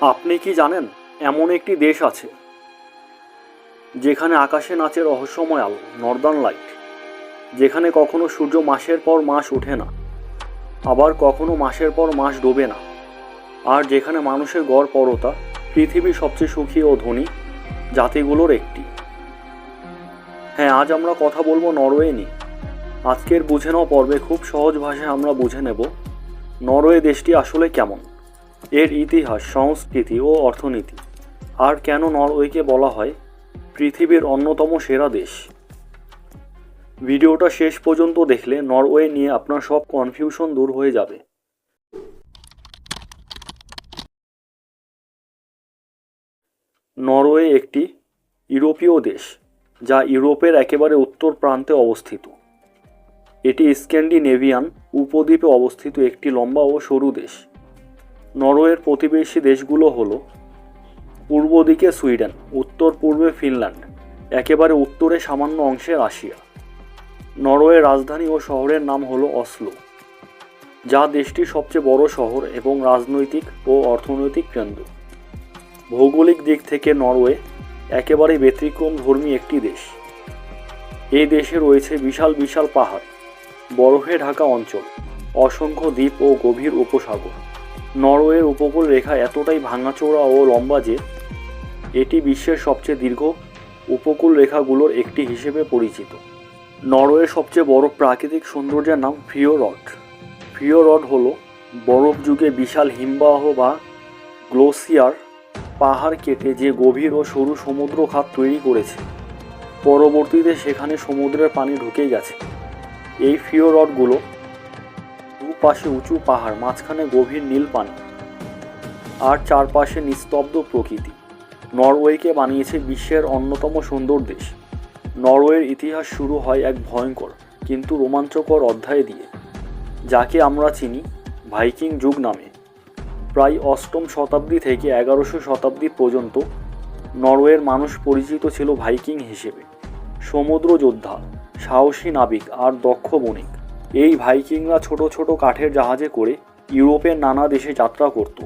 আপনি কি জানেন, এমন একটি দেশ আছে, যেখানে আকাশে নাচে রহস্যময় আলো নর্দার্ন লাইট যেখানে কখনো সূর্য মাসের পর মাস ওঠে না, আবার কখনো মাসের পর মাস ডোবে না, আর যেখানে মানুষের গড় পরতা পৃথিবীর সবচেয়ে সুখী ও ধনী, জাতিগুলোর একটি। হ্যাঁ আজ আমরা কথা বলব নরওয়ে নিয়ে। আজকের বুঝে নাও পর্বে খুব সহজ ভাষায় আমরা বুঝে নেব, নরওয়ে দেশটি আসলে কেমন। এর ইতিহাস, সংস্কৃতি ও অর্থনীতি। আর কেন নরওয়েকে বলা হয় পৃথিবীর অন্যতম সেরা দেশ? ভিডিওটা শেষ পর্যন্ত দেখলে নরওয়ে নিয়ে আপনার সব কনফিউশন দূর হয়ে যাবে। নরওয়ে একটি ইউরোপীয় দেশ, যা ইউরোপের একেবারে উত্তর প্রান্তে অবস্থিত। এটি স্ক্যান্ডিনেভিয়ান উপদ্বীপে অবস্থিত একটি লম্বা ও সরু দেশ। নরওয়ের প্রতিবেশী দেশগুলো হলো পূর্ব দিকে সুইডেন, উত্তর পূর্বে ফিনল্যান্ড, একেবারে উত্তরে সামান্য অংশে রাশিয়া। নরওয়ের রাজধানী ও শহরের নাম হলো অসলো, যা দেশটির সবচেয়ে বড় শহর এবং রাজনৈতিক ও অর্থনৈতিক কেন্দ্র। ভৌগোলিক দিক থেকে নরওয়ে একেবারে ব্যতিক্রম ধর্মী একটি দেশ। এই দেশে রয়েছে বিশাল বিশাল পাহাড়, বরফে ঢাকা অঞ্চল, অসংখ্য দ্বীপ ও গভীর উপসাগর। নরওয়ের উপকূল রেখা এতটাই ভাঙাচোরা ও লম্বা যে এটি বিশ্বের সবচেয়ে দীর্ঘ উপকূল রেখাগুলোর একটি হিসেবে পরিচিত। নরওয়ের সবচেয়ে বড় প্রাকৃতিক সৌন্দর্যের নাম ফিওরড ফিওরড হলো বরফ যুগে বিশাল হিমবাহ বা গ্লোসিয়ার পাহাড় কেটে যে গভীর ও সরু সমুদ্র খাত তৈরি করেছে। পরবর্তীতে সেখানে সমুদ্রের পানি ঢুকে গেছে। এই ফিওরডগুলো দুপাশে উঁচু পাহাড়, মাঝখানে গভীর নীল পানি আর চারপাশে নিস্তব্ধ প্রকৃতি। নরওয়েকে বানিয়েছে বিশ্বের অন্যতম সুন্দর দেশ। নরওয়ের ইতিহাস শুরু হয় এক ভয়ঙ্কর, কিন্তু রোমাঞ্চকর অধ্যায় দিয়ে, যাকে আমরা চিনি ভাইকিং যুগ নামে। প্রায় অষ্টম শতাব্দী থেকে এগারোশো শতাব্দী পর্যন্ত নরওয়ের মানুষ পরিচিত ছিল ভাইকিং হিসেবে। সমুদ্র যোদ্ধা সাহসী নাবিক আর দক্ষ বণিক। এই ভাইকিংরা ছোট ছোট কাঠের জাহাজে করে ইউরোপের নানা দেশে যাত্রা করত।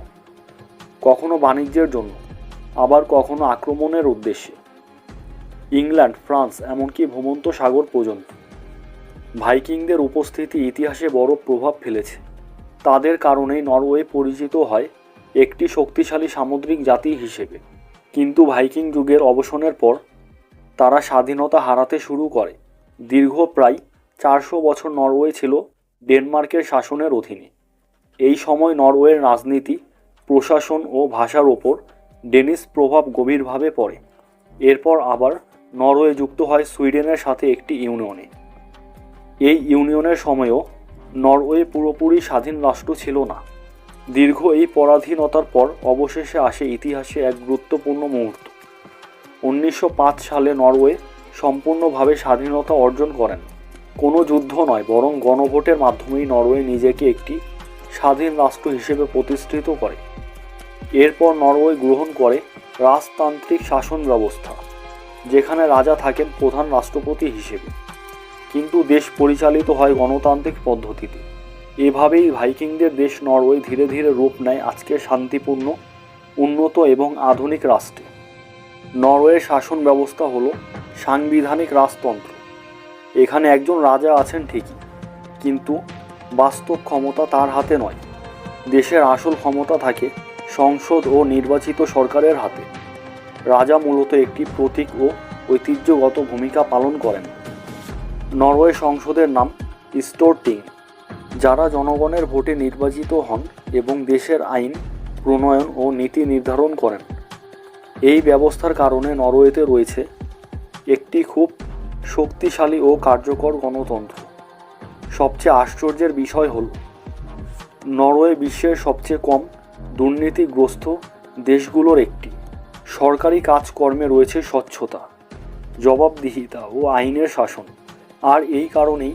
কখনো বাণিজ্যের জন্য, আবার কখনো আক্রমণের উদ্দেশ্যে। ইংল্যান্ড, ফ্রান্স, এমনকি ভূমন্ত সাগর পর্যন্ত। ভাইকিংদের উপস্থিতি ইতিহাসে বড় প্রভাব ফেলেছে। তাদের কারণেই নরওয়ে পরিচিত হয় একটি শক্তিশালী সামুদ্রিক জাতি হিসেবে। কিন্তু ভাইকিং যুগের অবসানের পর তারা স্বাধীনতা হারাতে শুরু করে। দীর্ঘ প্রায় চারশো বছর নরওয়ে ছিল ডেনমার্কের শাসনের অধীনে। এই সময় নরওয়ের রাজনীতি, প্রশাসন ও ভাষার ওপর ডেনিস প্রভাব গভীরভাবে পড়ে। এরপর আবার নরওয়ে যুক্ত হয় সুইডেনের সাথে একটি ইউনিয়নে। এই ইউনিয়নের সময়ও নরওয়ে পুরোপুরি স্বাধীন রাষ্ট্র ছিল না। দীর্ঘ এই পরাধীনতার পর অবশেষে আসে ইতিহাসে এক গুরুত্বপূর্ণ মুহূর্ত। উনিশশো পাঁচ সালে নরওয়ে সম্পূর্ণভাবে স্বাধীনতা অর্জন করেন। কোনো যুদ্ধ নয়, বরং গণভোটের মাধ্যমেই নরওয়ে নিজেকে একটি স্বাধীন রাষ্ট্র হিসেবে প্রতিষ্ঠিত করে। এরপর নরওয়ে গ্রহণ করে রাজতান্ত্রিক শাসন ব্যবস্থা, যেখানে রাজা থাকেন প্রধান রাষ্ট্রপতি হিসেবে। কিন্তু দেশ পরিচালিত হয় গণতান্ত্রিক পদ্ধতিতে। এভাবেই ভাইকিংদের দেশ নরওয়ে ধীরে ধীরে রূপ নেয় আজকের শান্তিপূর্ণ, উন্নত এবং আধুনিক রাষ্ট্রে। নরওয়ের শাসন ব্যবস্থা হলো সাংবিধানিক রাজতন্ত্র। এখানে একজন রাজা আছেন ঠিকই, কিন্তু বাস্তব ক্ষমতা তার হাতে নয়। দেশের আসল ক্ষমতা থাকে সংসদ ও নির্বাচিত সরকারের হাতে। রাজা মূলত একটি প্রতীক ও ঐতিহ্যগত ভূমিকা পালন করেন। নরওয়ে সংসদের নাম স্টোরটিং যারা জনগণের ভোটে নির্বাচিত হন এবং দেশের আইন, প্রণয়ন ও নীতি নির্ধারণ করেন। এই ব্যবস্থার কারণে নরওয়েতে রয়েছে একটি খুব শক্তিশালী ও কার্যকর গণতন্ত্র। সবচেয়ে আশ্চর্যের বিষয় হল, নরওয়ে বিশ্বের সবচেয়ে কম দুর্নীতিগ্রস্ত দেশগুলোর একটি। সরকারি কাজকর্মে রয়েছে স্বচ্ছতা, জবাবদিহিতা ও আইনের শাসন। আর এই কারণেই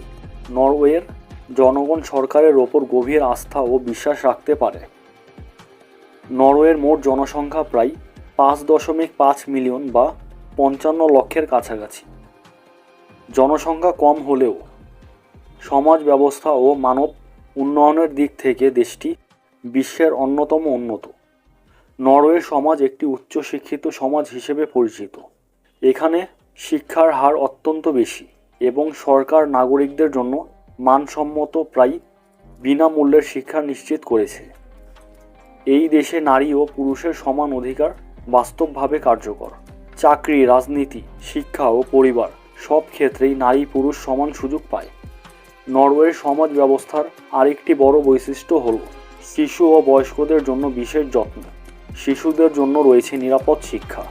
নরওয়ের জনগণ সরকারের ওপর গভীর আস্থা ও বিশ্বাস রাখতে পারে। নরওয়ের মোট জনসংখ্যা প্রায় পাঁচ দশমিক পাঁচ মিলিয়ন বা পঞ্চান্ন লক্ষের কাছাকাছি। জনসংখ্যা কম হলেও সমাজ ব্যবস্থা ও মানব উন্নয়নের দিক থেকে দেশটি বিশ্বের অন্যতম উন্নত। নরওয়ের সমাজ একটি উচ্চশিক্ষিত সমাজ হিসেবে পরিচিত। এখানে শিক্ষার হার অত্যন্ত বেশি এবং সরকার নাগরিকদের জন্য মানসম্মত প্রায় বিনামূল্যের শিক্ষা নিশ্চিত করেছে। এই দেশে নারী ও পুরুষের সমান অধিকার বাস্তবভাবে কার্যকর। চাকরি, রাজনীতি, শিক্ষা ও পরিবার সব ক্ষেত্রেই নারী পুরুষ সমান সুযোগ পায়। নরওয়ের সমাজ ব্যবস্থার আরেকটি বড় বৈশিষ্ট্য হল শিশু ও বয়স্কদের জন্য বিশেষ যত্ন। শিশুদের জন্য রয়েছে নিরাপদ শিক্ষা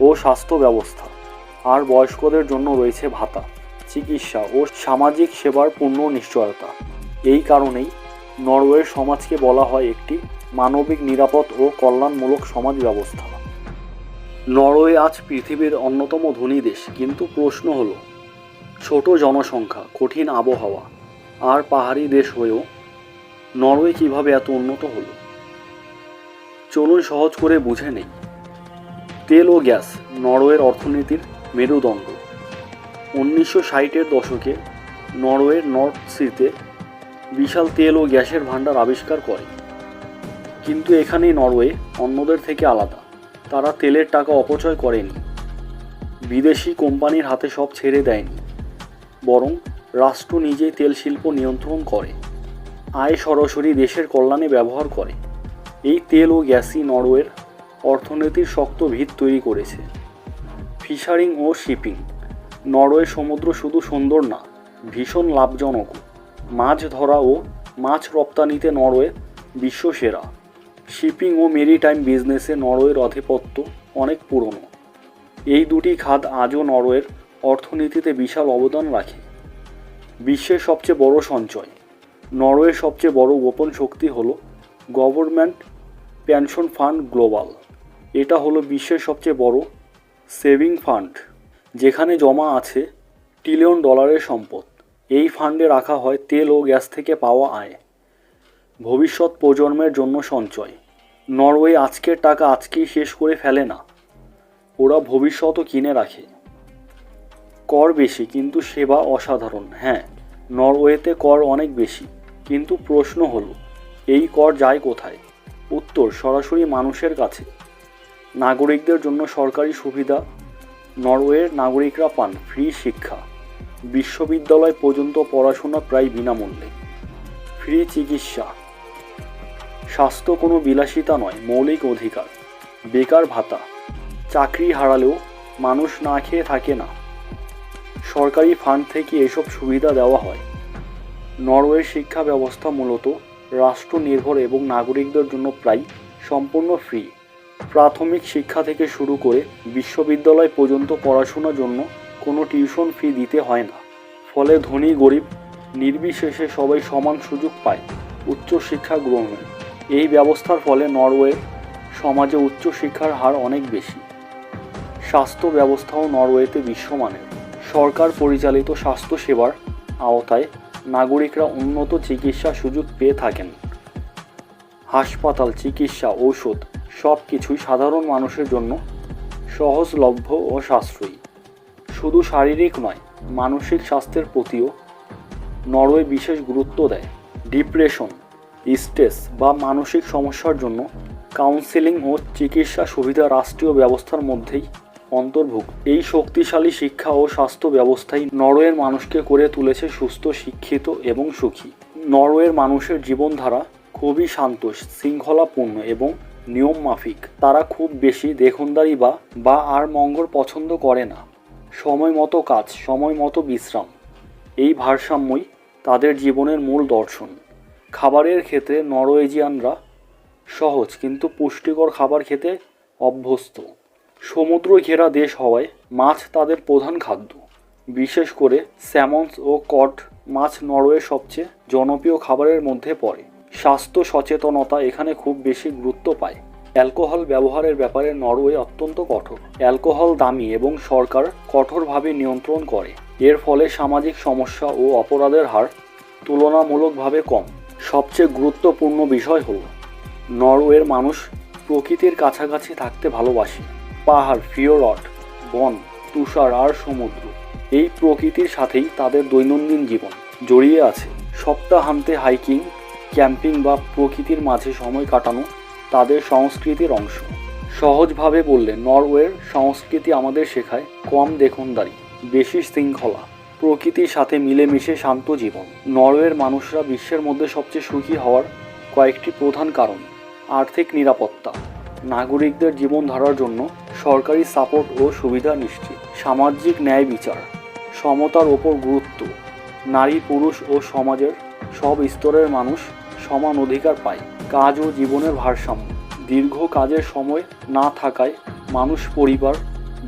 ও স্বাস্থ্য ব্যবস্থা। আর বয়স্কদের জন্য রয়েছে ভাতা, চিকিৎসা ও সামাজিক সেবার পূর্ণ নিশ্চয়তা। এই কারণেই নরওয়ের সমাজকে বলা হয় একটি মানবিক, নিরাপদ ও কল্যাণমূলক সমাজ ব্যবস্থা। নরওয়ে আজ পৃথিবীর অন্যতম ধনী দেশ, কিন্তু প্রশ্ন হলো, ছোট জনসংখ্যা, কঠিন আবহাওয়া, আর পাহাড়ি দেশ হয়েও নরওয়ে কীভাবে এত উন্নত হলো? চলুন সহজ করে বুঝে নেই। তেল ও গ্যাস, নরওয়ের অর্থনীতির মেরুদণ্ড। উনিশশো ষাটের দশকে নরওয়ের নর্থ সিতে বিশাল তেল ও গ্যাসের ভাণ্ডার আবিষ্কার করে। কিন্তু এখানেই নরওয়ে অন্যদের থেকে আলাদা। তারা তেলের টাকা অপচয় করেনি। বিদেশি কোম্পানির হাতে সব ছেড়ে দেয়নি বরং রাষ্ট্র নিজেই তেল শিল্প নিয়ন্ত্রণ করে। আয় সরাসরি দেশের কল্যাণে ব্যবহার করে। এই তেল ও গ্যাসই নরওয়ের অর্থনীতির শক্ত ভিত তৈরি করেছে। ফিশারিং ও শিপিং। নরওয়ে সমুদ্র শুধু সুন্দর না, ভীষণ লাভজনক মাছ ধরা ও মাছ রপ্তানিতে নরওয়ে বিশ্বসেরা। শিপিং ও মেরিটাইম বিজনেসে নরওয়ের আধিপত্য অনেক পুরনো। এই দুটি খাত আজও নরওয়ের অর্থনীতিতে বিশাল অবদান রাখে। বিশ্বের সবচেয়ে বড় সঞ্চয়। নরওয়ের সবচেয়ে বড় গোপন শক্তি হল গভর্নমেন্ট পেনশন ফান্ড গ্লোবাল। এটা হলো বিশ্বের সবচেয়ে বড় সেভিং ফান্ড, যেখানে জমা আছে ট্রিলিয়ন ডলারের সম্পদ। এই ফান্ডে রাখা হয় তেল ও গ্যাস থেকে পাওয়া আয়। ভবিষ্যৎ প্রজন্মের জন্য সঞ্চয়। নরওয়ে আজকের টাকা আজকেই শেষ করে ফেলে না। ওরা ভবিষ্যতও কিনে রাখে। কর বেশি, কিন্তু সেবা অসাধারণ। হ্যাঁ নরওয়েতে কর অনেক বেশি, কিন্তু প্রশ্ন হলো, এই কর যায় কোথায়? উত্তর, সরাসরি মানুষের কাছে। নাগরিকদের জন্য সরকারি সুবিধা, নরওয়ের নাগরিকরা পান ফ্রি শিক্ষা। বিশ্ববিদ্যালয় পর্যন্ত পড়াশোনা প্রায় বিনামূল্যে। ফ্রি চিকিৎসা। স্বাস্থ্য কোনো বিলাসিতা নয়, মৌলিক অধিকার। বেকার ভাতা। চাকরি হারালেও মানুষ না খেয়ে থাকে না। সরকারি ফান্ড থেকে এসব সুবিধা দেওয়া হয়। নরওয়ের শিক্ষা ব্যবস্থা মূলত রাষ্ট্র নির্ভর এবং নাগরিকদের জন্য প্রায় সম্পূর্ণ ফ্রি প্রাথমিক শিক্ষা থেকে শুরু করে বিশ্ববিদ্যালয় পর্যন্ত পড়াশোনার জন্য কোনো টিউশন ফি দিতে হয় না। ফলে ধনী গরিব নির্বিশেষে সবাই সমান সুযোগ পায় উচ্চশিক্ষা গ্রহণে। এই ব্যবস্থার ফলে নরওয়ে সমাজে উচ্চশিক্ষার হার অনেক বেশি। স্বাস্থ্য ব্যবস্থাও নরওয়েতে বিশ্বমানের। সরকার পরিচালিত স্বাস্থ্য সেবার আওতায় নাগরিকরা উন্নত চিকিৎসা সুযোগ পেয়ে থাকেন। হাসপাতাল, চিকিৎসা, ঔষধ সব কিছুই সাধারণ মানুষের জন্য সহজলভ্য ও সাশ্রয়ী। শুধু শারীরিক নয়, মানসিক স্বাস্থ্যের প্রতিও নরওয়ে বিশেষ গুরুত্ব দেয়। ডিপ্রেশন স্ট্রেস বা মানসিক সমস্যার জন্য কাউন্সেলিং ও চিকিৎসা সুবিধা রাষ্ট্রীয় ব্যবস্থার মধ্যেই অন্তর্ভুক্ত। এই শক্তিশালী শিক্ষা ও স্বাস্থ্য ব্যবস্থাই নরওয়ের মানুষকে করে তুলেছে সুস্থ, শিক্ষিত এবং সুখী। নরওয়ের মানুষের জীবনধারা খুবই শান্ত, শৃঙ্খলাপূর্ণ এবং নিয়ম মাফিক তারা খুব বেশি দেখনদারি বা বা আর মঙ্গল পছন্দ করে না। সময় মতো কাজ, সময় মতো বিশ্রাম। এই ভারসাম্যই তাদের জীবনের মূল দর্শন। খাবারের ক্ষেত্রে নরওয়েজিয়ানরা সহজ, কিন্তু পুষ্টিকর খাবার খেতে অভ্যস্ত। সমুদ্র ঘেরা দেশ হওয়ায় মাছ তাদের প্রধান খাদ্য। বিশেষ করে স্যামন্স ও কট মাছ নরওয়ের সবচেয়ে জনপ্রিয় খাবারের মধ্যে পড়ে। স্বাস্থ্য সচেতনতা এখানে খুব বেশি গুরুত্ব পায়। অ্যালকোহল ব্যবহারের ব্যাপারে নরওয়ে অত্যন্ত কঠোর। অ্যালকোহল দামি এবং সরকার কঠোরভাবে নিয়ন্ত্রণ করে। এর ফলে সামাজিক সমস্যা ও অপরাধের হার তুলনামূলকভাবে কম। সবচেয়ে গুরুত্বপূর্ণ বিষয় হল, নরওয়ের মানুষ প্রকৃতির কাছাকাছি থাকতে ভালোবাসে। পাহাড় ফিওরট বন, তুষার আর সমুদ্র, এই প্রকৃতির সাথেই তাদের দৈনন্দিন জীবন জড়িয়ে আছে। সপ্তাহান্তে হাইকিং, ক্যাম্পিং বা প্রকৃতির মাঝে সময় কাটানো তাদের সংস্কৃতির অংশ। সহজভাবে বললে, নরওয়ের সংস্কৃতি আমাদের শেখায় কম দেখনদারি, বেশি শৃঙ্খলা প্রকৃতির সাথে মিলেমিশে শান্ত জীবন। নরওয়ের মানুষরা বিশ্বের মধ্যে সবচেয়ে সুখী হওয়ার কয়েকটি প্রধান কারণ, আর্থিক নিরাপত্তা। নাগরিকদের জীবন জীবনধারার জন্য সরকারি সাপোর্ট ও সুবিধা নিশ্চিত। সামাজিক ন্যায় বিচার, সমতার ওপর গুরুত্ব। নারী, পুরুষ ও সমাজের সব স্তরের মানুষ সমান অধিকার পায়। কাজ ও জীবনের ভারসাম্য। দীর্ঘ কাজের সময় না থাকায় মানুষ পরিবার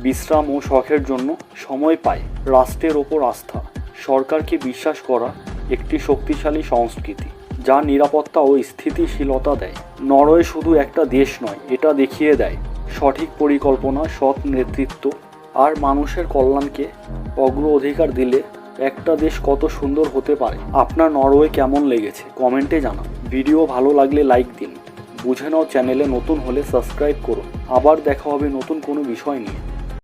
বিশ্রাম ও শখের জন্য সময় পায় রাষ্ট্রের ওপর আস্থা, সরকারকে বিশ্বাস করা একটি শক্তিশালী সংস্কৃতি, যা নিরাপত্তা ও স্থিতিশীলতা দেয়। নরওয়ে শুধু একটা দেশ নয়, এটা দেখিয়ে দেয়। সঠিক পরিকল্পনা, সৎ নেতৃত্ব আর মানুষের কল্যাণকে অগ্র অধিকার দিলে একটা দেশ কত সুন্দর হতে পারে। আপনার নরওয়ে কেমন লেগেছে? কমেন্টে জানান। ভিডিও ভালো লাগলে লাইক দিন। বুঝে নাও চ্যানেলে নতুন হলে সাবস্ক্রাইব করুন। আবার দেখা হবে নতুন কোনো বিষয় নিয়ে।